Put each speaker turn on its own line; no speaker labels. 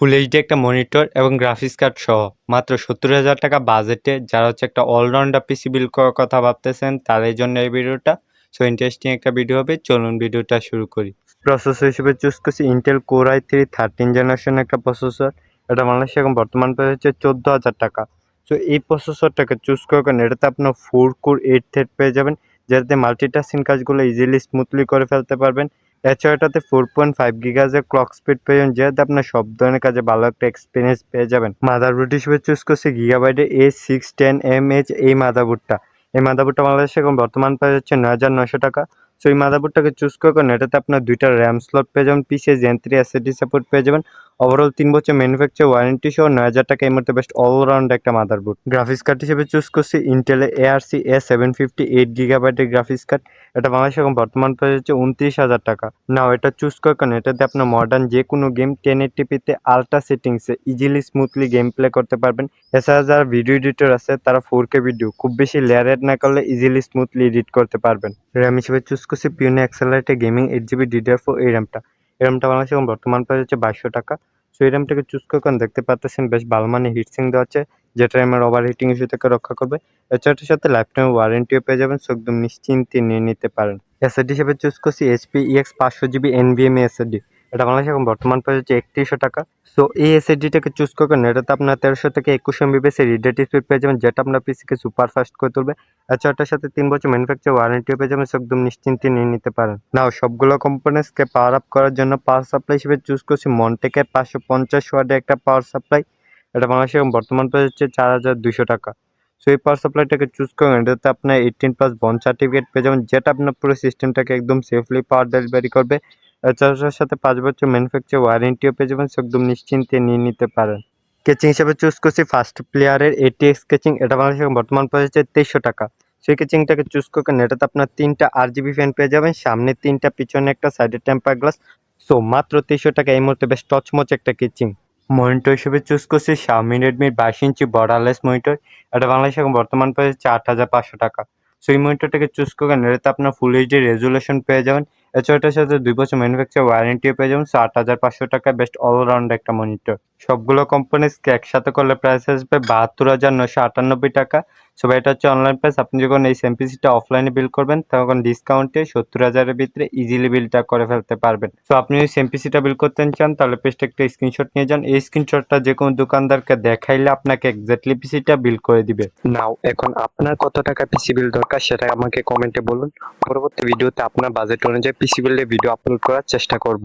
ফুল HD একটা monitor এবং graphics card সহ। মাত্র সত্তর হাজার টাকা বাজেটে যারা হচ্ছে একটা অলরাউন্ডার পিসি বিল করার কথা ভাবতেছেন, তাদের জন্য এই ভিডিওটা সো ইন্টারেস্টিং একটা ভিডিও হবে। চলুন ভিডিওটা শুরু করি। প্রসেসর হিসেবে চুজ করছি Intel core I three thirteen generation একটা প্রসেসর এটা বাংলাদেশে এখন বর্তমান প্রাইস হচ্ছে চোদ্দ হাজার টাকা। সো এই প্রসেসরটাকে চুজ কারণে এটাতে আপনার ফোর কোর এইট থ্রেড পেয়ে যাবেন। যাতে মাল্টিটাস্কিং কাজগুলো ইজিলি স্মুথলি করে ফেলতে পারবেন। এছাড়া এটাতে ফোর পয়েন্ট ফাইভ গিগাজের ক্লক স্পিড পেয়ে যাবেন যেহেতু আপনার সব ধরনের কাজে ভালো একটা এক্সপিরিয়েন্স পেয়ে যাবেন। মাদারবোর্ড হিসেবে চুজ করছি গিগাবাইটের A six ten M H এই মাদারবোর্ডটা এই মাদারবোর্ডটা বাংলাদেশে এখন বর্তমান প্রাইস হচ্ছে নয় হাজার নশো টাকা। সো এই মাদারবোর্ডটাকে চুজ করে এটাতে আপনার দুইটা র্যাম স্লট পেয়ে যাবেন পিসে জেন থ্রি এসএডি সাপোর্ট পেয়ে যাবেন। ওভারঅল তিন বছর ম্যানুফ্যাকচার ওয়ারেন্টি সহ নয় হাজার টাকা এই মুহূর্তে বেস্ট অলরাউন্ড একটা মাদারবোর্ড গ্রাফিক্স কার্ড হিসেবে চুজ করছি ইন্টেলের ARC A seven fifty eight গিগাবাইটের graphics card এটা বাংলাদেশে এখন বর্তমান প্রাইস হচ্ছে উনত্রিশ হাজার টাকা। নাও এটা চুজ করার কারণে এটাতে আপনার মডার্ন যে কোনো গেম টেন এইটিপিতে আলট্রা সেটিংসে ইজিলি স্মুথলি গেম প্লে করতে পারবেন। এছাড়া যারা ভিডিও এডিটর আছে, তারা ফোর কে ভিডিও খুব বেশি লেয়ার এড না করলে ইজিলি স্মুথলি এডিট করতে পারবেন। র্যাম হিসেবে চুজ করছি পিউনে অ্যাক্সেলারেটে gaming eight GB DDR four এই র্যামটা এই র্যামটা এবং বর্তমান প্রাইস হচ্ছে বাইশশো টাকা। সো এই চুজ করে দেখতে পাচ্ছেন বেশ ভালো মানে হিটসিং দেওয়া আছে যেটা র্যামের ওভার হিটিং ইস্যু থেকে রক্ষা করবে। এছাড়াটার সাথে লাইফ টাইম ওয়ারেন্টিও পেয়ে যাবেন সো একদম নিশ্চিন্তে নিয়ে নিতে পারেন। এসএডি হিসেবে চুজ করছি এইচপি ইএক্স পাঁচশো জিবি এনভিএমএ এসএডি এটা বাংলাদেশে এখন বর্তমান প্রাইস হচ্ছে একত্রিশশো টাকা। সো এই এসএসডিটাকে চুজ করবেন এটাতে আপনার তেরোশো থেকে একুশ এমবিবিএস এর রিডেট স্পিড পেয়ে যাবেন, যেটা আপনার পিসিকে সুপার ফাস্ট করে তুলবে। এছাড়াটার সাথে তিন বছর ম্যানুফ্যাকচার ওয়ারেন্টিও পেয়ে যাবেন, সো একদম নিশ্চিন্তে নিয়ে নিতে পারেন। নাও সবগুলো কম্পোনেন্টসকে পাওয়ার আপ করার জন্য পাওয়ার সাপ্লাই হিসেবে চুজ করছি মন্টেকের পাঁচশো পঞ্চাশ ওয়ার্ডের একটা পাওয়ার সাপ্লাই এটা বাংলাদেশে এখন বর্তমান প্রাইস হচ্ছে চার হাজার দুশো টাকা। সো এই পাওয়ার সাপ্লাইটাকে চুজ করুন এটাতে আপনার এইটিন প্লাস বন সার্টিফিকেট পেয়ে যাবেন, যেটা আপনার পুরো সিস্টেমটাকে একদম সেফলি পাওয়ার ডেলিভারি করবে। এছাড়ার সাথে পাঁচ বছর ম্যানুফ্যাকচার ওয়ারেন্টিও পেয়ে যাবেন একদম নিশ্চিন্তে নিয়ে নিতে পারেন। স্কেচিং হিসেবে চুজ করছি ফার্স্ট প্লেয়ারের এটি স্কেচিং এটা বাংলাদেশে বর্তমান প্রাইস হচ্ছে তেইশশো টাকা। সেই কেচিংটাকে চুজ করবেন এটাতে আপনার তিনটা আর জিবি ফ্যান পেয়ে যাবেন, সামনে তিনটা, পিছনে একটা সাইডে টেম্পার গ্লাস সো মাত্র তেইশশো টাকা এই মুহূর্তে বেশ টচমচ একটা কিচিং মনিটর হিসেবে চুজ করছি শাওমি রেডমির বাইশ ইঞ্চি বর্ডারলেস মনিটর এটা বাংলাদেশে এখন বর্তমান প্রাইস হচ্ছে আট হাজার পাঁচশো টাকা। সো এই মনিটরটাকে চুজ করবেন এটাতে আপনার ফুল এইচডি রেজুলেশন পেয়ে যাবেন এছাড়া এটার সাথে দুই বছর ম্যানুফ্যাকচার ওয়ারেন্টিও পেয়ে যাবেন। সো আট হাজার পাঁচশো টাকা বেস্ট অলরাউন্ড একটা মনিটর সবগুলো কোম্পানিজকে একসাথে করলে প্রাইস আসবে বাহাত্তর হাজার নশো আটানব্বই টাকা। সো এটা হচ্ছে অনলাইন প্রাইস আপনি যখন এই সেম পিসিটা অফলাইনে বিল করবেন, তখন ডিসকাউন্টে সত্তর হাজারের ভিতরে ইজিলি বিলটা করে ফেলতে পারবেন। সো আপনি যদি সেম পিসিটা বিল করতে চান, তাহলে পেজটা একটা স্ক্রিনশট নিয়ে যান। এই স্ক্রিনশটটা যে কোনো দোকানদারকে দেখাইলে আপনাকে এক্স্যাক্টলি পিসিটা বিল করে দিবে। নাও এখন আপনার কত টাকা পিসি বিল দরকার সেটা আমাকে কমেন্টে বলুন। পরবর্তী ভিডিওতে আপনার বাজেট অনুযায়ী পিসি বিলের ভিডিও আপলোড করার চেষ্টা করব।